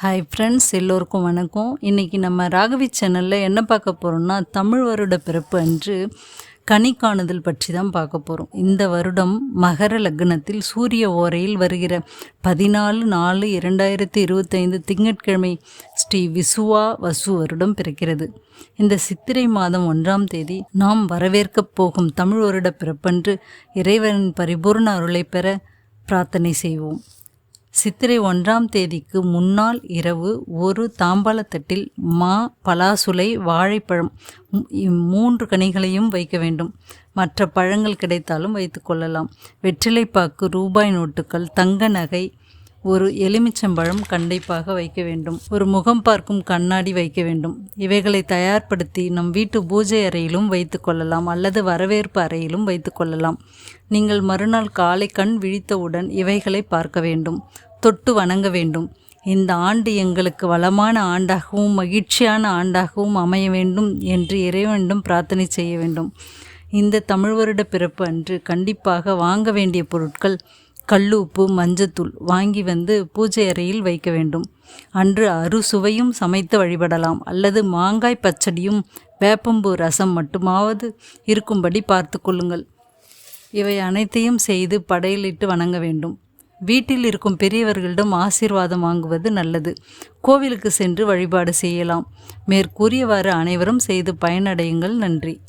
Hi friends எல்லோருக்கும் வணக்கம். இன்றைக்கி நம்ம ராகவி சேனலில் என்ன பார்க்க போகிறோம்னா தமிழ் வருட பிறப்பு அன்று கனி காணுதல் பற்றி தான் பார்க்க போகிறோம் இந்த வருடம் மகர லக்னத்தில் சூரிய ஓரையில் வருகிற பதினாலு நாலு இரண்டாயிரத்தி இருபத்தைந்து திங்கட்கிழமை ஸ்ரீ விசுவா வசு வருடம் பிறக்கிறது. இந்த சித்திரை மாதம் ஒன்றாம் தேதி நாம் வரவேற்கப் போகும் தமிழ் வருட பிறப்பன்று இறைவனின் பரிபூர்ண அருளை பெற பிரார்த்தனை செய்வோம். சித்திரை ஒன்றாம் தேதிக்கு முன்னாள் இரவு ஒரு தாம்பாளத்தட்டில் மா பலாசுலை வாழைப்பழம் மூன்று கனிகளையும் வைக்க வேண்டும். மற்ற பழங்கள் கிடைத்தாலும் வைத்து கொள்ளலாம். வெற்றிலைப்பாக்கு ரூபாய் நோட்டுகள் தங்க நகை ஒரு எலுமிச்சம்பழம் கண்டிப்பாக வைக்க வேண்டும். ஒரு முகம் பார்க்கும் கண்ணாடி வைக்க வேண்டும். இவைகளை தயார்படுத்தி நம் வீட்டு பூஜை அறையிலும் வைத்து கொள்ளலாம் அல்லது வரவேற்பு அறையிலும் வைத்து கொள்ளலாம். நீங்கள் மறுநாள் காலை கண் விழித்தவுடன் இவைகளை பார்க்க வேண்டும். தொட்டு வணங்க வேண்டும். இந்த ஆண்டு எங்களுக்கு வளமான ஆண்டாகவும் மகிழ்ச்சியான ஆண்டாகவும் அமைய வேண்டும் என்று இறைவனிடம் பிரார்த்தனை செய்ய வேண்டும். இந்த தமிழ் வருட பிறப்பு அன்று கண்டிப்பாக வாங்க வேண்டிய பொருட்கள் கல்லுப்பு மஞ்சத்தூள் வாங்கி வந்து பூஜை அறையில் வைக்க வேண்டும். அன்று அறுசுவையும் சமைத்து வழிபடலாம். அல்லது மாங்காய் பச்சடியும் வேப்பம்பூ ரசம் மட்டுமாவது இருக்கும்படி பார்த்து கொள்ளுங்கள். இவை அனைத்தையும் செய்து படையலிட்டு வணங்க வேண்டும். வீட்டில் இருக்கும் பெரியவர்களிடம் ஆசீர்வாதம் வாங்குவது நல்லது. கோவிலுக்கு சென்று வழிபாடு செய்யலாம். மேற்கூறியவாறு அனைவரும் செய்து பயனடையுங்கள். நன்றி.